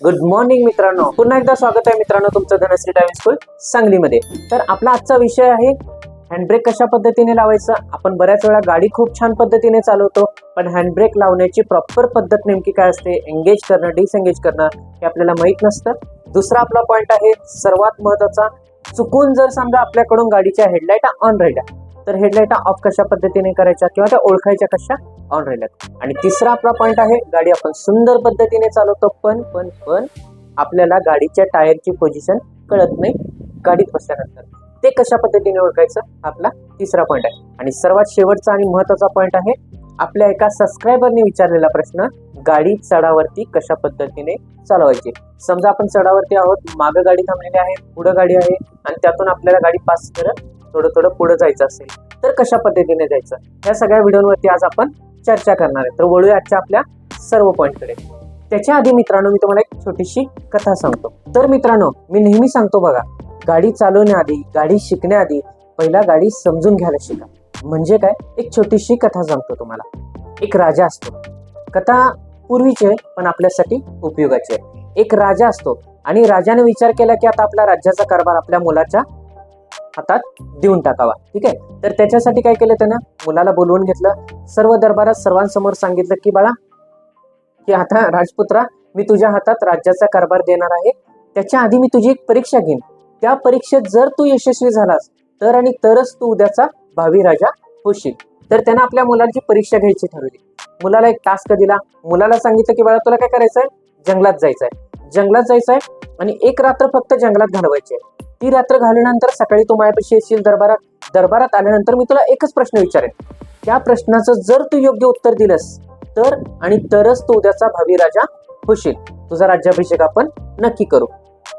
Good morning मित्रांनो. पुन्हा एकदा स्वागत आहे मित्रांनो तुमचं धनश्री ड्रायव्हिंग स्कूल सांगलीमध्ये. तर आपला आजचा विषय आहे हँडब्रेक कशा पद्धतीने लावायचं? आपण बऱ्याच वेळा गाडी खूप छान पद्धतीने चालवतो पण हँडब्रेक लावण्याची प्रॉपर पद्धत नेमकी काय असते? एंगेज करणं डिसएंगेज करणं हे आपल्याला माहीत नसतं. दुसरा आपला पॉईंट आहे सर्वात महत्त्वाचा चुकून जर समजा आपल्याकडून गाडीच्या हेडलाईट ऑन राहिल्या तर हेडलाईट ऑफ कशा पद्धतीने करायच्या किंवा त्या ओळखायच्या कशा ऑन राहिल्यात? आणि तिसरा आपला पॉईंट आहे गाडी आपण सुंदर पद्धतीने चालवतो पण पण पण आपल्याला गाडीच्या टायरची पोझिशन कळत नाही गाडीत बसल्यानंतर. ते कशा पद्धतीने ओळखायचं? आपला तिसरा पॉईंट आहे. आणि सर्वात शेवटचा आणि महत्त्वाचा पॉईंट आहे आपल्या एका सबस्क्रायबरने विचारलेला प्रश्न गाडी चढावरती कशा पद्धतीने चालवायची? समजा आपण चढावरती आहोत मागं गाडी थांबलेली आहे पुढं गाडी आहे आणि त्यातून आपल्याला गाडी पास करत थोडं थोडं पुढे जायचं असेल तर कशा पद्धतीने जायचं? या सगळ्या व्हिडिओवरती आज आपण चर्चा करणार आहे. तर वळूया आजच्या आपल्या सर्व पॉईंटकडे. त्याच्या आधी मित्रांनो मी तुम्हाला एक छोटीशी कथा सांगतो. तर मित्रांनो मी नेहमी सांगतो बघा गाडी चालवण्याआधी गाडी शिकण्याआधी पहिला गाडी समजून घ्यायला शिका. म्हणजे काय? एक छोटीशी कथा सांगतो तुम्हाला. एक राजा असतो. कथा पूर्वीची आहे पण आपल्यासाठी उपयोगाची आहे. एक राजा असतो आणि राजाने विचार केला की आता आपला राज्याचा कारभार आपल्या मुलाच्या हातात देऊन टाकावा. ठीक आहे? तर त्याच्यासाठी काय केलं त्यानं? मुलाला बोलवून घेतलं. सर्व दरबारात सर्वांसमोर सांगितलं की बाळा की आता राजपुत्रा मी तुझ्या हातात राज्याचा कारभार देणार आहे. त्याच्या आधी मी तुझी एक परीक्षा घेईन. त्या परीक्षेत जर तू यशस्वी झालास तर आणि तरच तू उद्याचा भावी राजा होशील. तर त्यानं आपल्या मुलाची परीक्षा घ्यायची ठरवली. मुलाला एक टास्क दिला. मुलाला सांगितलं की बाळा तुला काय करायचंय? जंगलात जायचंय. जंगलात जायचंय आणि एक रात्र फक्त जंगलात घालवायची आहे. ती रात्र घालवल्यानंतर सकाळी तू माझ्यापाशी येशील दरबारात. दरबारात आल्यानंतर मी तुला एकच प्रश्न विचारेन. त्या प्रश्नाचं जर तू योग्य उत्तर दिलंस तर आणि तरच तू उद्याचा भावी राजा होशील. तुझा राज्याभिषेक आपण नक्की करू.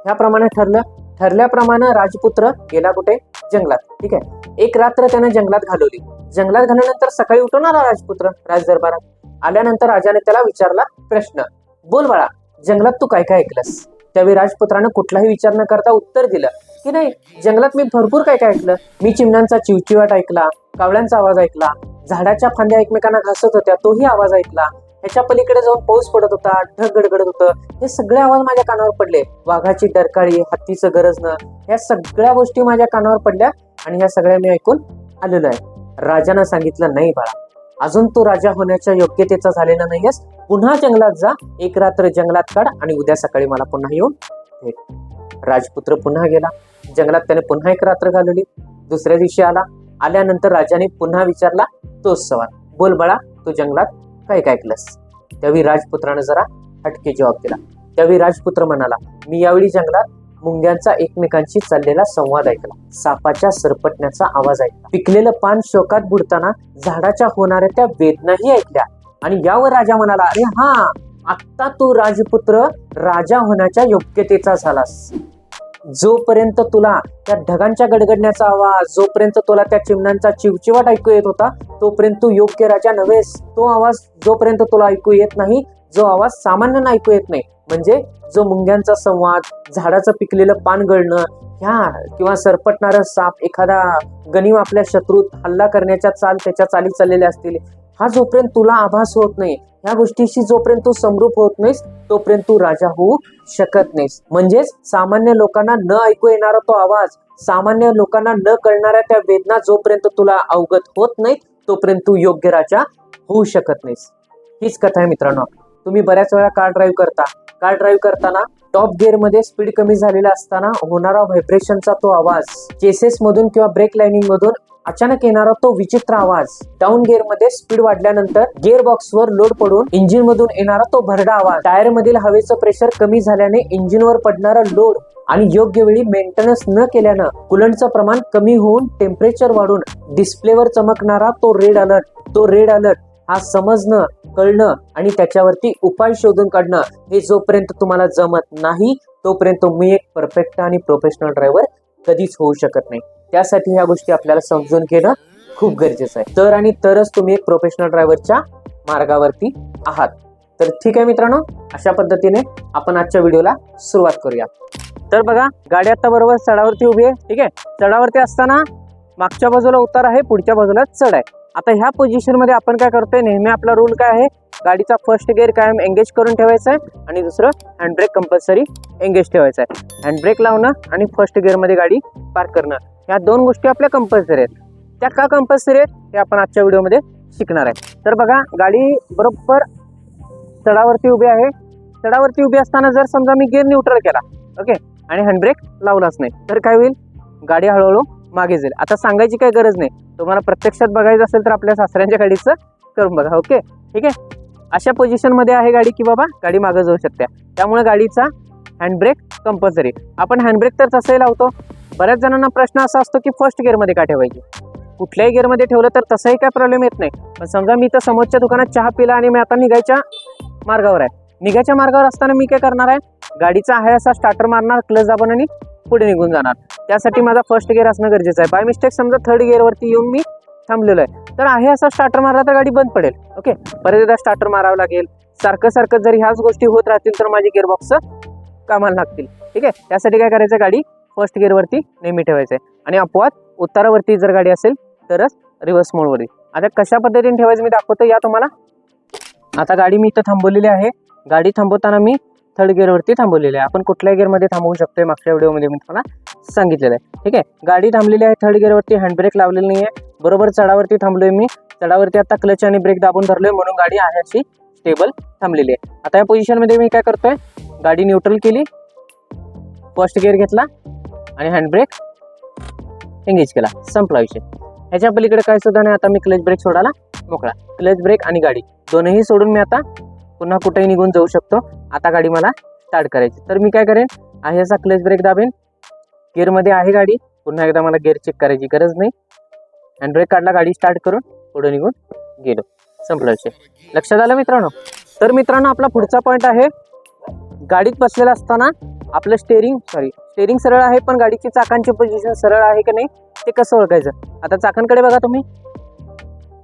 ह्याप्रमाणे ठरलं. ठरल्याप्रमाणे राजपुत्र गेला कुठे? जंगलात. ठीक आहे? एक रात्र त्याने जंगलात घालवली. जंगलात घालवल्यानंतर सकाळी उठून आला राजपुत्र राजदरबारात? आल्यानंतर राजाने त्याला विचारला प्रश्न. बोल बाळा जंगलात तू काय काय ऐकलंस? त्यावेळी राजपुत्रानं कुठलाही विचार न करता उत्तर दिलं की नाही जंगलात मी भरपूर काय काय ऐकलं. मी चिमण्यांचा चिवचिवाट ऐकला कावळ्यांचा आवाज ऐकला झाडाच्या फांद्या एकमेकांना घासत होत्या तोही आवाज ऐकला. ह्याच्या पलीकडे जाऊन पाऊस पडत होता ढग गडगडत होतं. हे सगळे आवाज माझ्या कानावर पडले. वाघाची डरकाळी हत्तीचं गरजणं ह्या सगळ्या गोष्टी माझ्या कानावर पडल्या आणि ह्या सगळ्या मी ऐकून आलेलो आहे. राजानं सांगितलं नाही बाळा अजून तू राजा होण्याच्या योग्यतेचा झालेला नाहीयेस. पुन्हा जंगलात जा. एक रात्र जंगलात काढ आणि उद्या सकाळी मला पुन्हा येऊन भेट. राजपुत्र पुन्हा गेला. जंगलात त्याने पुन्हा एक रात्र घालवली. दुसऱ्या दिवशी आला. आल्यानंतर राजाने पुन्हा विचारला तोच सवाल बोल बाळा तू जंगलात काय काय ऐकलंस. त्यावेळी राजपुत्रानं जरा हटके जवाब दिला. त्यावेळी राजपुत्र म्हणाला मी यावेळी जंगलात मुंग्यांचा एकमेकांशी चाललेला संवाद ऐकला. सापाच्या सरपटण्याचा आवाज ऐकला. पिकलेलं पान शोकात बुडताना झाडाच्या होणाऱ्या त्या वेदनाही ऐकल्या. आणि यावर राजा म्हणाला अरे हा आत्ता तू राजपुत्र राजा होण्याच्या योग्यतेचा झालास. जोपर्यंत तुला त्या ढगांच्या गडगडण्याचा आवाज जोपर्यंत तुला त्या चिमण्यांचा चिवचिवाट ऐकू येत होता तोपर्यंत तू योग्य राजा नव्हेस. तो आवाज जोपर्यंत तुला ऐकू येत नाही जो आवाज सामान्यांना ऐकू येत नाही म्हणजे जो मुंग्यांचा संवाद झाडाचं पिकलेलं पान गळणं ह्या किंवा सरपटणारं साप एखादा गनिम आपल्या शत्रूत हल्ला करण्याच्या चाल त्याच्या चाली चाललेल्या असतील हा जोपर्यंत तुला आभास होत नाही ह्या गोष्टीशी जोपर्यंत तू समरूप होत नाहीस तोपर्यंत तू राजा होऊ शकत नाहीस. म्हणजेच सामान्य लोकांना न ऐकू येणारा तो आवाज सामान्य लोकांना न कळणाऱ्या त्या वेदना जोपर्यंत तुला अवगत होत नाहीत तोपर्यंत तू योग्य राजा होऊ शकत नाहीस. हीच कथा आहे मित्रांनो. तुम्ही बऱ्याच वेळा कार ड्राईव्ह करता. कार ड्राईव्ह करताना टॉप गिअरमध्ये स्पीड कमी झालेला असताना होणारा व्हायब्रेशनचा तो आवाज चेसेस मधून किंवा ब्रेक लाईनिंग मधून अचानक येणारा तो विचित्र आवाज डाऊन गिअरमध्ये स्पीड वाढल्यानंतर गिअर बॉक्स वर लोड पडून इंजिन मधून येणारा तो भरडा आवाज. टायर मधील हवेचं प्रेशर कमी झाल्याने इंजिनवर पडणारा लोड आणि योग्य वेळी मेंटेनन्स न केल्यानं कुलंटचं प्रमाण कमी होऊन टेम्परेचर वाढून डिस्प्लेवर चमकणारा तो रेड अलर्ट तो रेड अलर्ट हा समजणं कळणं आणि त्याच्यावरती उपाय शोधून काढणं हे जोपर्यंत तुम्हाला जमत नाही तोपर्यंत मी एक परफेक्ट आणि प्रोफेशनल ड्रायव्हर कधीच होऊ शकत नाही. त्यासाठी ह्या गोष्टी आपल्याला समजून घेणं खूप गरजेचं आहे. तर आणि तरच तुम्ही एक प्रोफेशनल ड्रायव्हरच्या मार्गावरती आहात. तर ठीक आहे मित्रांनो अशा पद्धतीने आपण आजच्या व्हिडिओला सुरुवात करूया. तर बघा गाडी आता बरोबर चढावरती उभी आहे ठीक आहे? चढावरती असताना मागच्या बाजूला उतार आहे पुढच्या बाजूला चढ आहे. आता ह्या पोझिशनमध्ये आपण काय करतोय नेहमी आपला रूल काय आहे? गाडीचा फर्स्ट गिअर कायम एंगेज करून ठेवायचा आहे आणि दुसरं हँडब्रेक कंपल्सरी एंगेज ठेवायचा आहे. हँडब्रेक लावणं आणि फर्स्ट गिअरमध्ये गाडी पार्क करणं. या दोन गोष्टी आपल्या कंपल्सरी आहेत. त्या का कंपल्सरी आहेत? हे आपण आजच्या व्हिडिओमध्ये शिकणार आहे. तर बघा गाडी बरोबर चढावरती उभी आहे. चढावरती उभी असताना जर समजा मी गिअर न्यूट्रल केला ओके आणि हँडब्रेक लावलाच नाही तर काय होईल? गाडी हळूहळू मागे जाईल. आता सांगायची काही गरज नाही. तुम्हाला प्रत्यक्षात बघायचं असेल तर आपल्या सासऱ्यांच्या गाडीचं करून बघा ओके ठीक आहे? अशा पोझिशनमध्ये आहे गाडी की बाबा गाडी मागे जाऊ शकते. त्यामुळे गाडीचा हँडब्रेक कंपल्सरी आपण हँडब्रेक तर तसंही लावतो. बऱ्याच जणांना प्रश्न असा असतो की फर्स्ट गिअरमध्ये का ठेवायची? कुठल्याही गिअरमध्ये ठेवलं तर तसंही काय प्रॉब्लेम येत नाही. पण समजा मी तर समोरच्या दुकानात चहा पिला आणि मी आता निघायच्या मार्गावर आहे. निघायच्या मार्गावर असताना मी काय करणार आहे? गाडीचा आहे असा स्टार्टर मारणार क्लच दाबून आणि पुढे निघून जाणार. त्यासाठी माझा फर्स्ट गिअर असणं गरजेचं आहे. बाय मिस्टेक समजा थर्ड गिअरवरती येऊन मी थांबलेलो आहे. तर आहे असा स्टार्टर मारला तर गाडी बंद पडेल. ओके परत एकदा स्टार्टर मारावं लागेल. सारखं सारखं जर ह्याच गोष्टी होत राहतील तर माझी गिअरबॉक्स कामाला लागतील. ठीक आहे? त्यासाठी काय करायचं? गाडी फर्स्ट गिअरवरती नेहमी ठेवायचं. आहे आणि अपवाद उत्तरावरती जर गाडी असेल तरच रिव्हर्स मोडवरती आता कशा पद्धतीने ठेवायचं मी दाखवतो या तुम्हाला. आता गाडी मी इथं थांबवलेली आहे. गाडी थांबवताना मी थर्ड गिअरवरती थांबवलेली आहे. आपण कुठल्याही गिअरमध्ये थांबवू शकतोय मागच्या व्हिडिओमध्ये मी तुम्हाला सांगितलेलं आहे. ठीक आहे? गाडी थांबलेली आहे थर्ड गिअरवरती हँडब्रेक लावलेली नाही आहे बरोबर चढावरती थांबलोय मी. चढावरती आता क्लच आणि ब्रेक दाबून धरलोय म्हणून गाडी आहे अशी स्टेबल थांबलेली आहे. आता या पोझिशनमध्ये मी काय करतोय? गाडी न्यूट्रल केली. फर्स्ट गिअर घेतला. आणि हँडब्रेक एंगेज केला. संपला विषय. ह्याच्या पलीकडे काय सुद्धा नाही. आता मी क्लच ब्रेक सोडायला मोकळा. क्लच ब्रेक आणि गाडी. दोनही सोडून मी आता पुन्हा कुठेही निघून जाऊ शकतो. आता गाडी मला स्टार्ट करायची. तर मी काय करेन? आहे असा क्लच ब्रेक दाबेन. गिअरमध्ये आहे गाडी. पुन्हा एकदा मला गिअर चेक करायची गरज नाही. हँडब्रेक काढला गाडी स्टार्ट करून पुढे निघून गेलो. संपला विषय. लक्षात आलं मित्रांनो? तर मित्रांनो आपला पुढचा पॉईंट आहे. गाडीत बसलेला असताना आपलं स्टेअरिंग सॉरी स्टेरिंग सरळ आहे पण गाडीची चाकांची पोझिशन सरळ आहे की नाही ते कसं ओळखायचं? आता चाकांकडे बघा तुम्ही.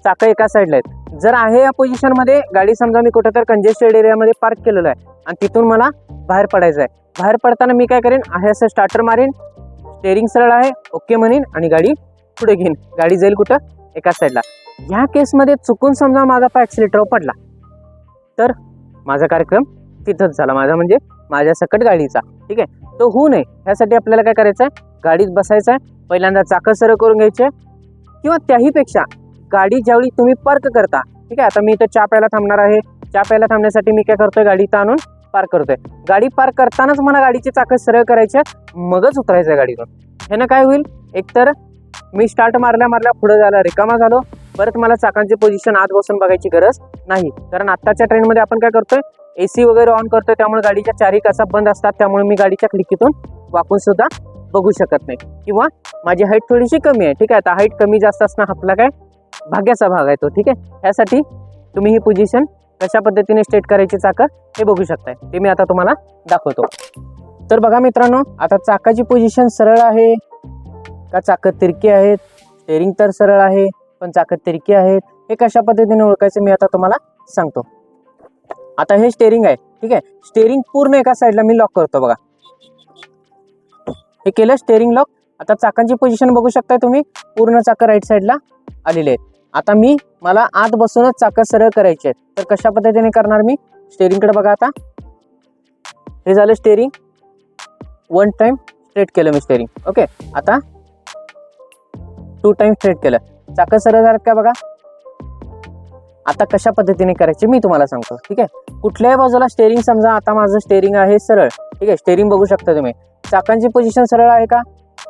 चाकं एका साईडला आहेत. जर आहे या पोझिशनमध्ये गाडी समजा मी कुठं तर कंजेस्टेड एरियामध्ये पार्क केलेलं आहे आणि तिथून मला बाहेर पडायचं आहे. बाहेर पडताना मी काय करेन? आहे असं स्टार्टर मारेन स्टेरिंग सरळ आहे ओके म्हणेन आणि गाडी पुढे घेईन. गाडी जाईल कुठं? एका साईडला ह्या केसमध्ये चुकून समजा माझा पाय ॲक्सिलेटर पडला तर माझा कार्यक्रम तिथंच झाला. माझा म्हणजे माझ्या सकट गाडीचा. ठीक आहे? तो होऊ नये. ह्यासाठी आपल्याला काय करायचं आहे गाडीत बसायचं आहे पहिल्यांदा चाकं सरळ करून घ्यायचे. किंवा त्याहीपेक्षा गाडी ज्यावेळी तुम्ही पार्क करता. ठीक आहे? आता मी इथं चहा प्यायला थांबणार आहे. चहा प्यायला थांबण्यासाठी मी काय करतोय? गाडी इथं आणून पार्क करतोय. गाडी पार्क करतानाच मला गाडीचे चाकं सरळ करायचे. मगच उतरायचं आहे गाडीतून ह्यानं काय होईल? एकतर मी स्टार्ट मारल्या मारल्या पुढे झालं रिकामा झालो. परत मला चाकांची पोझिशन आत बसून बघायची गरज नाही. कारण आत्ताच्या ट्रेनमध्ये आपण काय करतोय? ए सी वगैरे ऑन करतोय त्यामुळे गाडीच्या चारही कसा बंद असतात त्यामुळे मी गाडीच्या खिडकीतून वाकून सुद्धा बघू शकत नाही. किंवा माझी हाईट थोडीशी कमी आहे ठीक आहे? आता हाईट कमी जास्त असणं आपला काय भाग्याचा भाग आहे तो ठीक आहे? ह्यासाठी तुम्ही ही पोझिशन कशा पद्धतीने स्टेट करायची चाकं हे बघू शकताय. ते मी आता तुम्हाला दाखवतो. तर बघा मित्रांनो आता चाकाची पोझिशन सरळ आहे का चाकं तिरकी आहेत? स्टेरिंग तर सरळ आहे. पण चाकं तिरकी आहेत. हे कशा पद्धतीने ओळखायचं मी आता तुम्हाला सांगतो. आता हे स्टेरिंग आहे ठीक आहे? स्टेरिंग पूर्ण एका साईडला मी लॉक करतो बघा. हे केलं स्टेरिंग लॉक आता चाकांची पोझिशन बघू शकताय तुम्ही? पूर्ण चाकं राईट साईडला आलेले आहेत. आता मी मला आत बसूनच चाकं सरळ करायचे आहेत. तर कशा पद्धतीने करणार मी? स्टेरिंगकडे बघा आता. हे झालं स्टेरिंग वन टाइम स्ट्रेट केलं मी स्टेरिंग ओके आता टू टाइम स्ट्रेट केलं. चाकं सरळ का बघा. आता कशा पद्धतीने करायचे मी तुम्हाला सांगतो ठीक आहे? कुठल्याही बाजूला स्टेरिंग समजा आता माझं स्टेरिंग आहे सरळ ठीक आहे? स्टेरिंग बघू शकता तुम्ही. चाकांची पोझिशन सरळ आहे का?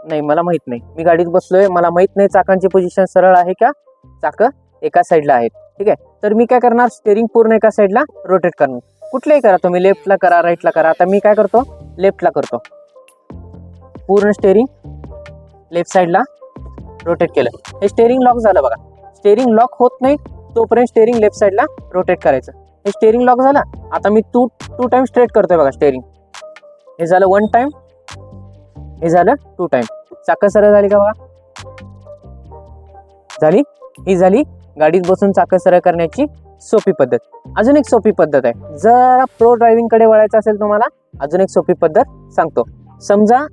नाही मला माहीत नाही. मी गाडीत बसलोय मला माहीत नाही चाकांची पोझिशन सरळ आहे का? चाकं एका साईडला आहेत ठीक आहे? तर मी काय करणार? स्टेरिंग पूर्ण एका साईडला रोटेट करणार. कुठलेही करा तुम्ही लेफ्टला करा राईटला करा. आता मी काय करतो? लेफ्टला करतो. पूर्ण स्टेरिंग लेफ्ट साईडला रोटेट केलं. हे स्टेअरिंग लॉक झालं बघा. स्टेअरिंग लॉक होत नाही तोपर्यंत स्टेअरिंग लेफ्ट साईडला रोटेट करायचं. हे स्टेअरिंग लॉक झालं आता मी टू टू टाइम स्ट्रेट करतोय बघा स्टेअरिंग हे झालं वन टाइम हे झालं टू टाइम चाकं सरळ झाली का बघा? झाली. ही झाली गाडीत बसून चाकं सरळ करण्याची सोपी पद्धत. अजून एक सोपी पद्धत आहे. जर प्रो ड्रायव्हिंगकडे वळायचं असेल तुम्हाला अजून एक सोपी पद्धत सांगतो. समजा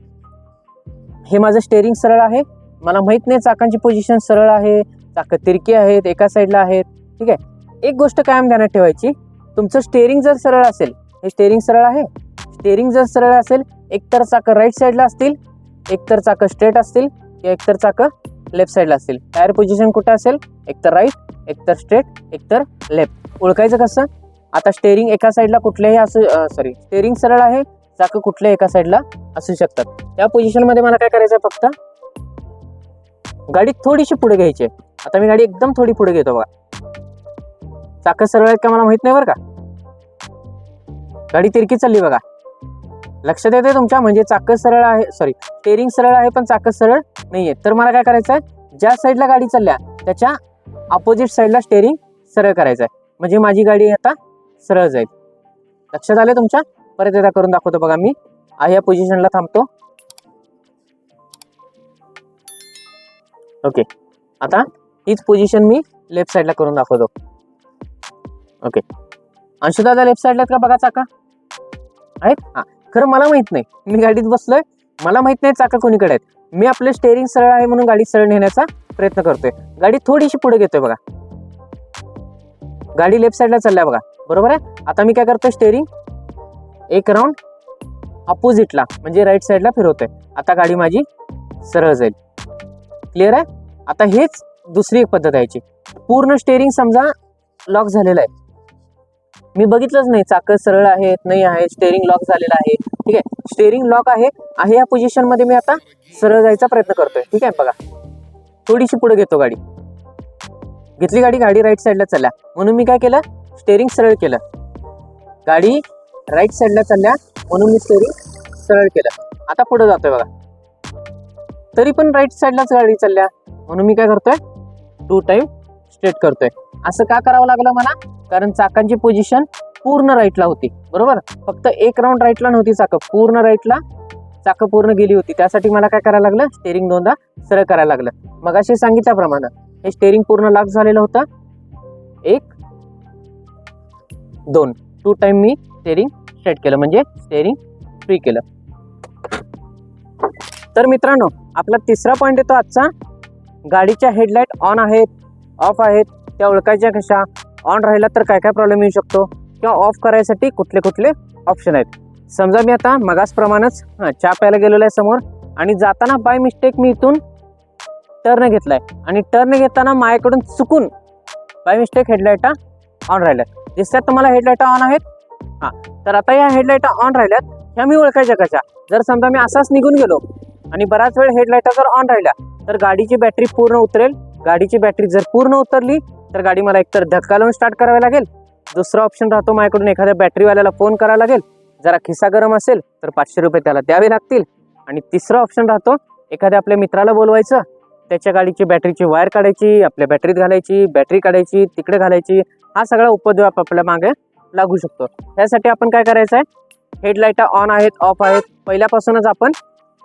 हे माझं स्टेअरिंग सरळ आहे मला माहीत नाही चाकांची पोझिशन सरळ आहे चाकं तिरकी आहेत एका साईडला आहेत. ठीक आहे? एक गोष्ट कायम ध्यानात ठेवायची. तुमचं स्टेअरिंग जर सरळ असेल हे स्टेअरिंग सरळ आहे. स्टेअरिंग जर सरळ असेल एकतर चाकं राईट साईडला असतील एकतर चाकं स्ट्रेट असतील किंवा एकतर चाकं लेफ्ट साईडला असतील. टायर पोझिशन कुठं असेल? एकतर राईट एकतर स्ट्रेट एकतर लेफ्ट ओळखायचं कसं? आता स्टेअरिंग एका साईडला कुठल्याही असू सॉरी स्टेअरिंग सरळ आहे चाकं कुठल्या एका साईडला असू शकतात. त्या पोझिशनमध्ये मला काय करायचं आहे फक्त? गाडी थोडीशी पुढे घ्यायची आहे. आता मी गाडी एकदम थोडी पुढे घेतो बघा. चाकं सरळ आहेत का मला माहीत नाही बरं का? गाडी तिरकी चालली बघा. लक्षात येते तुमच्या? म्हणजे चाकं सरळ आहे सॉरी स्टेरिंग सरळ आहे पण चाकं सरळ नाही आहे तर मला काय करायचं आहे ज्या साईडला गाडी चालल्या त्याच्या अपोजिट साईडला स्टेअरिंग सरळ करायचं आहे म्हणजे माझी गाडी आता सरळ जाईल. लक्षात आलं तुमच्या? परत एकदा करून दाखवतो बघा मी. या पोझिशनला थांबतो. ओके आता हीच पोझिशन मी लेफ्ट साईडला करून दाखवतो. ओके अंशुदादा लेफ्ट साईडला का बघा चाका? आहेत? हां. खरं मला माहीत नाही. मी गाडीत बसलोय. मला माहीत नाही चाका कोणीकडे आहेत. मी आपले स्टेअरिंग सरळ आहे म्हणून गाडी सरळ नेण्याचा प्रयत्न करतोय. गाडी थोडीशी पुढे घेतोय बघा. गाडी लेफ्ट साईडला चालल्या बघा. बरोबर आहे? आता मी काय करतोय? स्टेअरिंग एक राऊंड अपोजिटला म्हणजे राईट साईडला फिरवतोय. आता गाडी माझी सरळ जाईल. क्लिअर आहे? आता हेच दुसरी एक पद्धत आहे पूर्ण स्टेअरिंग समजा लॉक झालेलं आहे. मी बघितलंच नाही चाकं सरळ आहेत नाही आहे स्टेअरिंग लॉक झालेलं आहे. ठीक आहे? स्टेअरिंग लॉक आहे आहे या पोझिशनमध्ये मी आता सरळ जायचा प्रयत्न करतोय. ठीक आहे? बघा. थोडीशी पुढे घेतो गाडी. घेतली गाडी गाडी राईट साईडला चालल्या. म्हणून मी काय केलं? स्टेअरिंग सरळ केलं. गाडी राईट साईडला चालल्या म्हणून मी स्टेअरिंग सरळ केलं. आता पुढे जातोय बघा. तरी पण राईट साईडलाच गाडी चालल्या. म्हणून मी काय करतोय? टू टाइम स्ट्रेट करतोय. असं का करावं लागलं मला? कारण चाकांची पोझिशन पूर्ण राईटला होती. बरोबर? फक्त एक राऊंड राईटला नव्हती चाकं. पूर्ण राईटला चाकं पूर्ण गेली होती. त्यासाठी मला काय करायला लागलं? स्टेअरिंग दोनदा सरळ करायला लागलं. मग अशी सांगितल्याप्रमाणे हे स्टेअरिंग पूर्ण लॉक झालेलं होतं. एक दोन. टू टाइम मी स्टेअरिंग स्ट्रेट केलं. म्हणजे स्टेअरिंग फ्री केलं. तर मित्रांनो आपला तिसरा पॉईंट येतो आजचा. गाडीच्या हेडलाईट ऑन आहेत ऑफ आहेत त्या ओळखायच्या कशा? ऑन राहिला तर काय काय प्रॉब्लेम येऊ शकतो? किंवा ऑफ करायसाठी कुठले कुठले ऑप्शन आहेत? समजा मी आता मगासप्रमाणेच हां चहा प्यायला गेलेलो आहे समोर आणि जाताना बाय मिस्टेक मी इथून टर्न घेतलाय. आणि टर्न घेताना माझ्याकडून चुकून बाय मिस्टेक हेडलाईटा ऑन राहिल्या दिसतात तुम्हाला हेडलाईटा ऑन आहेत? हां. तर आता या हेडलाईटा ऑन राहिल्यात. ह्या मी ओळखायच्या कशा? जर समजा मी असाच निघून गेलो आणि बराच वेळ हेडलाईटा जर ऑन राहिल्या. तर गाडीची बॅटरी पूर्ण उतरेल. गाडीची बॅटरी जर पूर्ण उतरली तर गाडी मला एकतर धक्का लावून स्टार्ट करावी लागेल. दुसरा ऑप्शन राहतो माझ्याकडून एखाद्या बॅटरीवाल्याला फोन करावा लागेल. जरा खिसा गरम असेल तर पाचशे रुपये त्याला द्यावे लागतील. आणि तिसरा ऑप्शन राहतो एखाद्या आपल्या मित्राला बोलवायचं. त्याच्या गाडीची बॅटरीची वायर काढायची आपल्या बॅटरीत घालायची बॅटरी काढायची तिकडे घालायची. हा सगळा उपद्व्याप आपल्या मागे लागू शकतो. त्यासाठी आपण काय करायचं आहे हेडलाईटा ऑन आहेत ऑफ आहेत. पहिल्यापासूनच आपण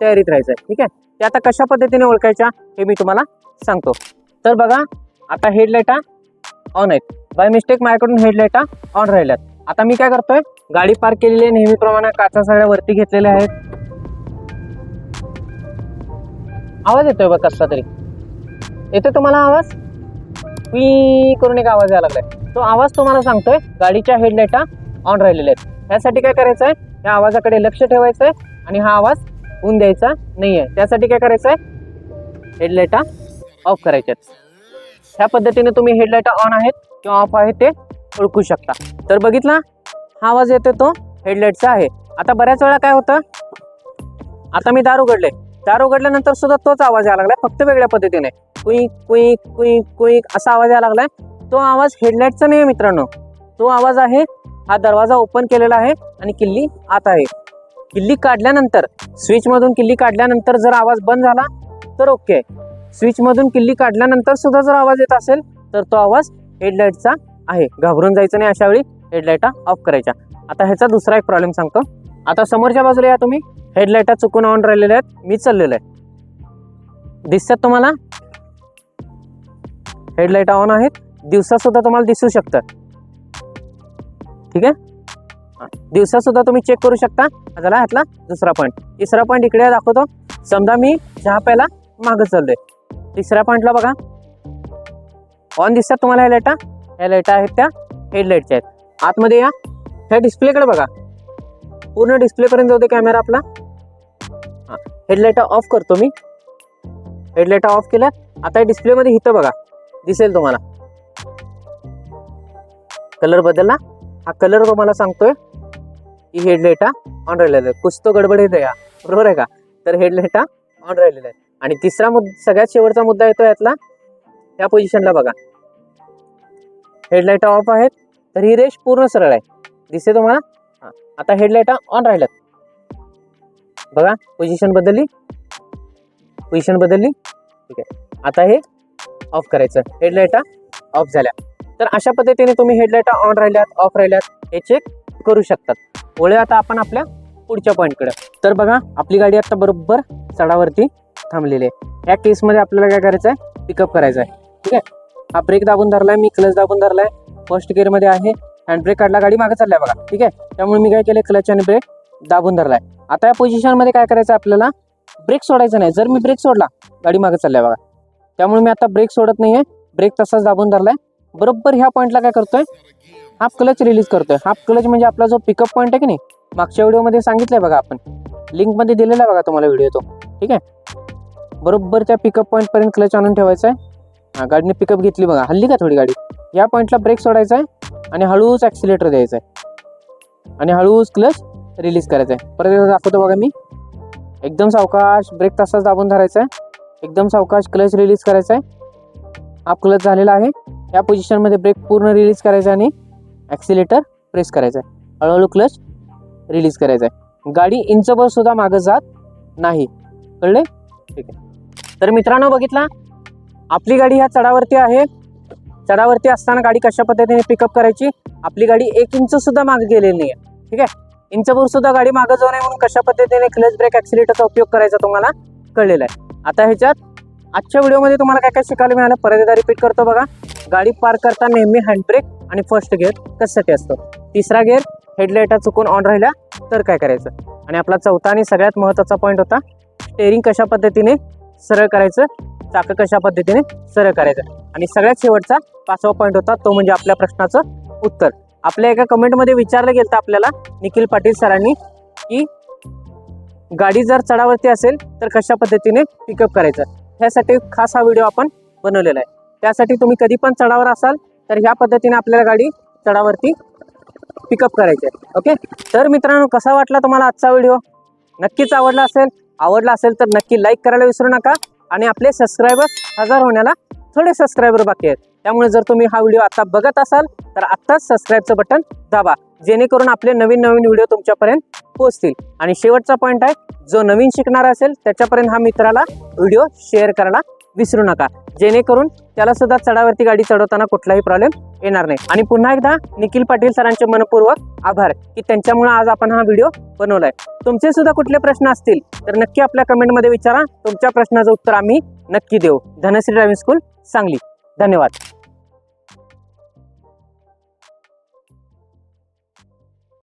तयारीत राहायचं आहे ठीक आहे? ते आता कशा पद्धतीने ओळखायच्या हे मी तुम्हाला सांगतो. तर बघा आता हेडलाईटा ऑन आहेत. बाय मिस्टेक माझ्याकडून हेडलाईटा ऑन राहिल्यात. आता मी काय करतोय? गाडी पार्क केलेली आहे. नेहमीप्रमाणे काचा सगळ्या वरती घेतलेल्या आहेत. आवाज येतोय बघ कसला तरी. येतोय तुम्हाला आवाज? पी करून एक आवाज यायला लागलाय. तो आवाज तुम्हाला सांगतोय गाडीच्या हेडलाईटा ऑन राहिलेल्या आहेत. ह्यासाठी काय करायचं आहे या आवाजाकडे लक्ष ठेवायचं आहे आणि हा आवाज होऊन द्यायचा नाही आहे त्यासाठी काय करायचं आहे हेडलाईटा ऑफ करायच्यात ह्या पद्धतीने तुम्ही हेडलाईटा ऑन आहेत किंवा ऑफ आहेत ते ओळखू शकता. तर बघितला? हा आवाज येतो तो? हेडलाईटचा आहे. आता बऱ्याच वेळा काय होतं? आता मी दार उघडले. दार उघडल्यानंतर सुद्धा तोच आवाज यायला लागलाय फक्त वेगळ्या पद्धतीने. कुईक कुईक कुईक कुईक असा आवाज यायला लागलाय. तो आवाज हेडलाईटचा नाही आहे मित्रांनो. तो आवाज आहे हा दरवाजा ओपन केलेला आहे आणि किल्ली आत आहे. किल्ली काढल्यानंतर स्विचमधून किल्ली काढल्यानंतर जर आवाज बंद झाला तर ओके स्विचमधून किल्ली काढल्यानंतर सुद्धा जर आवाज येत असेल तर तो आवाज हेडलाईटचा आहे. घाबरून जायचं नाही अशा वेळी हेडलाईटा ऑफ करायच्या. आता ह्याचा दुसरा एक प्रॉब्लेम सांगतो. आता समोरच्या बाजूला या तुम्ही. हेडलाईटा चुकून ऑन राहिलेल्या आहेत. मी चाललेलो आहे. दिसतात तुम्हाला? हेडलाईट ऑन आहेत. दिवसा सुद्धा तुम्हाला दिसू शकतं ठीक आहे? दिवसा सुद्धा तुम्ही चेक करू शकता. झाला ह्यातला दुसरा पॉईंट तिसरा पॉईंट इकडे दाखवतो. समजा मी चहा प्यायला मागं चाललोय. तिसऱ्या पॉईंटला बघा. ऑन दिसतात तुम्हाला ह्या लाईटा ह्या लाईटा आहेत त्या हेडलाईटच्या आहेत. आतमध्ये या. ह्या डिस्प्लेकडे बघा. पूर्ण डिस्प्लेपर्यंत जाऊ दे कॅमेरा आपला. हां. हेडलाईट ऑफ करतो मी. हेडलाईट ऑफ केल्या आता डिस्प्लेमध्ये इथं बघा. दिसेल तुम्हाला. कलर बदलला. हा कलर तुम्हाला सांगतोय. की हेडलाईट ऑन राहिलेलं आहे. कुछ तो गडबड येते या. बरोबर आहे का? तर हेडलाईटा ऑन राहिलेल्या आहे. आणि तिसरा मुद्दा सगळ्यात शेवटचा मुद्दा येतो यातला या पोझिशनला बघा. हेडलाईट ऑफ आहेत तर ही रेश पूर्ण सरळ आहे. दिसते तुम्हाला? हां. आता हेडलाईट ऑन राहिल्यात. बघा पोझिशन बदलली. पोझिशन बदलली. ठीक आहे. आता हे ऑफ करायचं. हेडलाईटा ऑफ झाल्या. तर अशा पद्धतीने तुम्ही हेडलाईटा ऑन राहिल्यात ऑफ राहिल्यात हे चेक करू शकतात. वळूया आता आपण आपल्या पुढच्या पॉईंटकडे तर बघा आपली गाडी आता बरोबर चढावरती थांबलेली आहे. या केसमध्ये आपल्याला काय करायचं आहे पिकअप करायचं आहे ठीक आहे? हा ब्रेक दाबून धरलाय मी क्लच दाबून धरलाय. फर्स्ट गिअरमध्ये आहे. हँड ब्रेक काढला गाडी मागे चालल्या बघा. ठीक आहे? त्यामुळे मी काय केलं क्लच आणि ब्रेक दाबून धरलाय. आता या पोझिशनमध्ये काय करायचं आहे आपल्याला? ब्रेक सोडायचा नाही. जर मी ब्रेक सोडला गाडी मागे चालल्या बघा. त्यामुळे मी आता ब्रेक सोडत नाही आहे ब्रेक तसाच दाबून धरलाय. बरोबर ह्या पॉईंटला काय करतोय? हाफ क्लच रिलीज करतोय. हाफ क्लच म्हणजे आपला जो पिकअप पॉईंट आहे की नाही मागच्या व्हिडिओमध्ये सांगितलंय बघा आपण. लिंकमध्ये दिलेला आहे बघा तुम्हाला व्हिडिओ तो. ठीक आहे? बरोबर त्या पिकअप पॉईंटपर्यंत क्लच आणून ठेवायचा आहे हा गाडीने पिकअप घेतली बघा. हल्ली का थोडी गाडी? या पॉईंटला ब्रेक सोडायचा आहे आणि हळूच ॲक्सिलेटर द्यायचा आहे आणि हळूच क्लच रिलीज करायचा आहे परत एकदा दाखवतो बघा मी. एकदम सावकाश ब्रेक तसाच दाबून धरायचा आहे एकदम सावकाश क्लच रिलीज करायचा आहे हाफ क्लच झालेला आहे. या पोझिशनमध्ये ब्रेक पूर्ण रिलीज करायचा आहे आणि ॲक्सिलेटर प्रेस करायचा आहे हळूहळू क्लच रिलीज करायचा आहे गाडी इंचभर सुद्धा मागं जात नाही. कळले? ठीक आहे. तर मित्रांनो बघितला? आपली गाडी ह्या चढावरती आहे. चढावरती असताना गाडी कशा पद्धतीने पिकअप करायची? आपली गाडी एक इंच सुद्धा मागे गेलेली नाही आहे ठीक आहे? इंचभर सुद्धा गाडी मागे जाऊ नये म्हणून कशा पद्धतीने क्लच ब्रेक ॲक्सिलेटरचा उपयोग करायचा तुम्हाला कळलेला आहे. आता ह्याच्यात आजच्या व्हिडिओमध्ये तुम्हाला काय काय शिकायला मिळालं? परत एकदा रिपीट करतो बघा. गाडी पार्क करता नेहमी हँडब्रेक आणि फर्स्ट गिअर कशासाठी असतो. तिसरा गिअर हेडलाईटा चुकून ऑन राहिल्या तर काय करायचं? आणि आपला चौथा आणि सगळ्यात महत्त्वाचा पॉईंट होता स्टेअरिंग कशा पद्धतीने सरळ करायचं? चाकं कशा पद्धतीने सरळ करायचं? आणि सगळ्यात शेवटचा पाचवा पॉईंट होता तो म्हणजे आपल्या प्रश्नाचं उत्तर. आपल्या एका कमेंटमध्ये विचारलं गेलं आपल्याला निखिल पाटील सरांनी की गाडी जर चढावरती असेल तर कशा पद्धतीने पिकअप करायचं? ह्यासाठी खास हा व्हिडिओ आपण बनवलेला आहे. त्यासाठी तुम्ही कधी पण चढावर असाल तर ह्या पद्धतीने आपल्याला गाडी चढावरती पिकअप करायची आहे. ओके तर मित्रांनो कसा वाटला तुम्हाला आजचा व्हिडिओ नक्कीच आवडला असेल. आवडला असेल तर नक्की लाईक करायला विसरू नका. आणि आपले सबस्क्रायबर्स हजार होण्याला थोडे सबस्क्रायबर बाकी आहेत. त्यामुळे जर तुम्ही हा व्हिडिओ आता बघत असाल तर आत्ताच सबस्क्राईबचं बटन दाबा. जेणेकरून आपले नवीन नवीन व्हिडिओ तुमच्यापर्यंत पोहोचतील. आणि शेवटचा पॉईंट आहे जो नवीन शिकणारा असेल त्याच्यापर्यंत हा मित्राला व्हिडिओ शेअर करायला विसरू नका. जेणेकरून त्याला सुद्धा चढावरती गाडी चढवताना कुठलाही प्रॉब्लेम येणार नाही. आणि पुन्हा एकदा निखिल पाटील सरांचे मनपूर्वक आभार की त्यांच्यामुळे आज आपण हा व्हिडिओ बनवलाय. तुमचे सुद्धा कुठले प्रश्न असतील तर नक्की आपल्या कमेंटमध्ये विचारा. तुमच्या प्रश्नाचं उत्तर आम्ही नक्की देऊ. Dhanashree driving school Sangli. धन्यवाद.